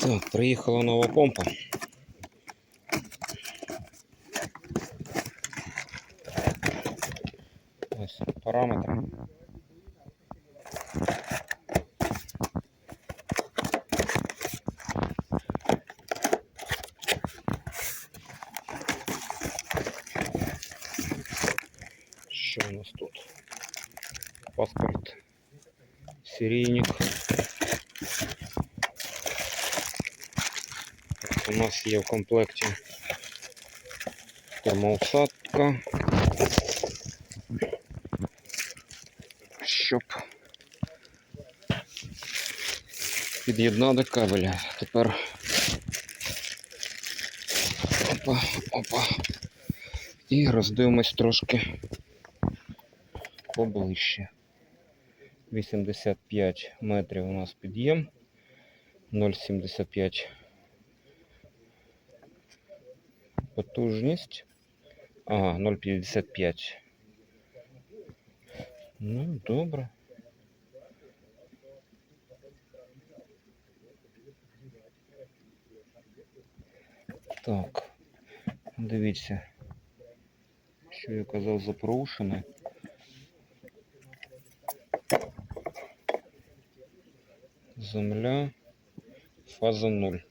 Так, приїхала нова помпа. Ось параметри. Що у нас тут? Паспорт, серійник. У нас є в комплекті термоусадка, щоб під'єднати кабеля. Тепер опа, опа. І роздивимось трошки поближче. 85 метрів у нас під'єм, 0,75 потужність. Ага, 0,55. Ну, добре. Так, дивіться, що я казав за порушене. Земля, фаза 0.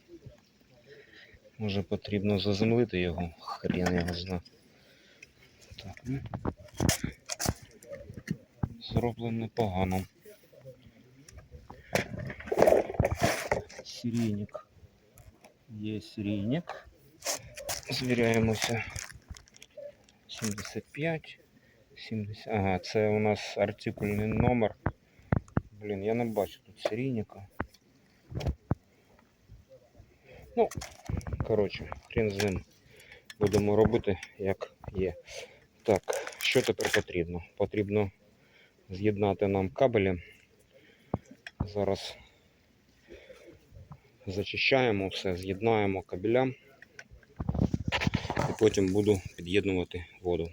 Може потрібно заземлити його, хрен його зна. Так, ну. Зроблено непогано. Серійник. Є серійник. Звіряємося. 75. 70. Ага, це у нас артикульний номер. Блін, я не бачу тут серійника. Ну, коротше, хрін з ним. Будемо робити як є. Так, що тепер потрібно? Потрібно з'єднати нам кабелі. Зараз зачищаємо все, з'єднаємо кабеля і потім буду під'єднувати воду.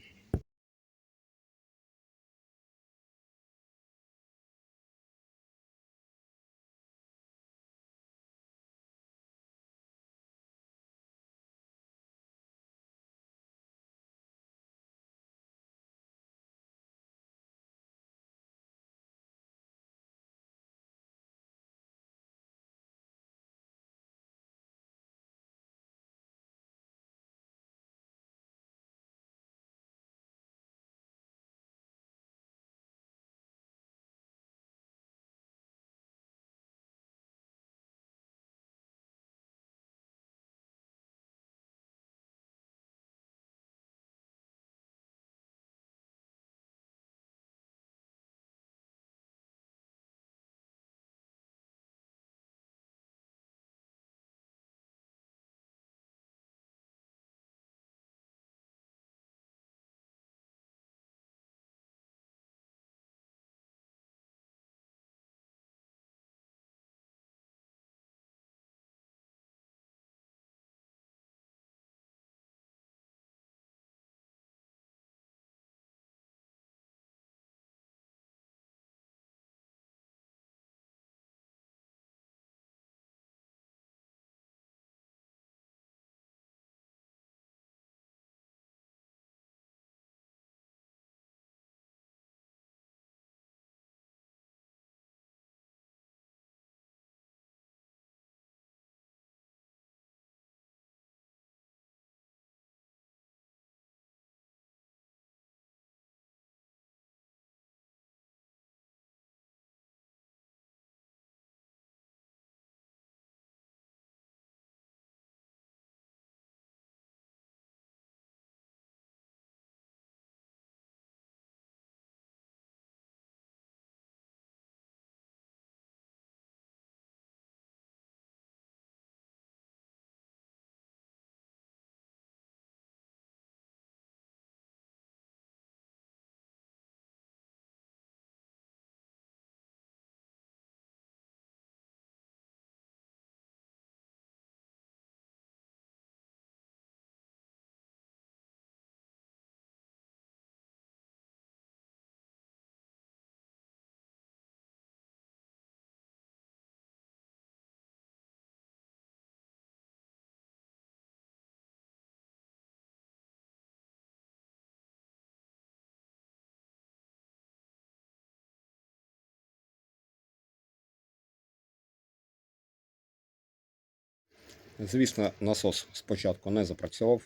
Звісно, насос спочатку не запрацював.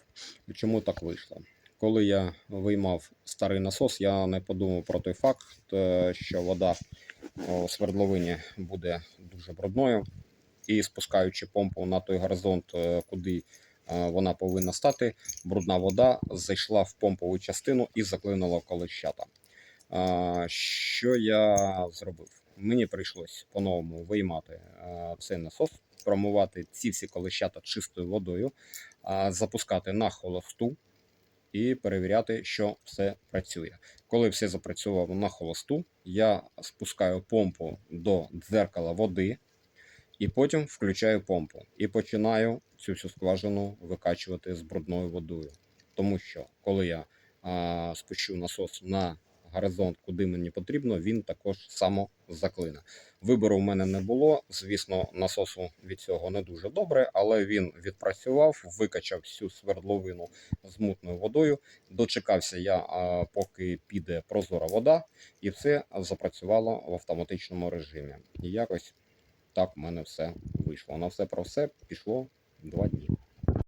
Чому так вийшло? Коли я виймав старий насос, я не подумав про той факт, е, що вода у свердловині буде дуже брудною. І спускаючи помпу на той горизонт, е, куди е, вона повинна стати, брудна вода зайшла в помпову частину і заклинула колещата. А, Що я зробив? Мені прийшлось по-новому виймати цей насос, промивати ці всі колещата чистою водою, запускати на холосту і перевіряти, що все працює. Коли все запрацювало на холосту, я спускаю помпу до дзеркала води і потім включаю помпу і починаю цю всю скважину викачувати з брудною водою. Тому що коли я а, спущу насос на горизонт, куди мені потрібно, він також само заклине. Вибору в мене не було. Звісно, насосу від цього не дуже добре, але він відпрацював, викачав всю свердловину з мутною водою. Дочекався я, поки піде прозора вода, і все запрацювало в автоматичному режимі. І якось так в мене все вийшло. На все про все пішло два дні.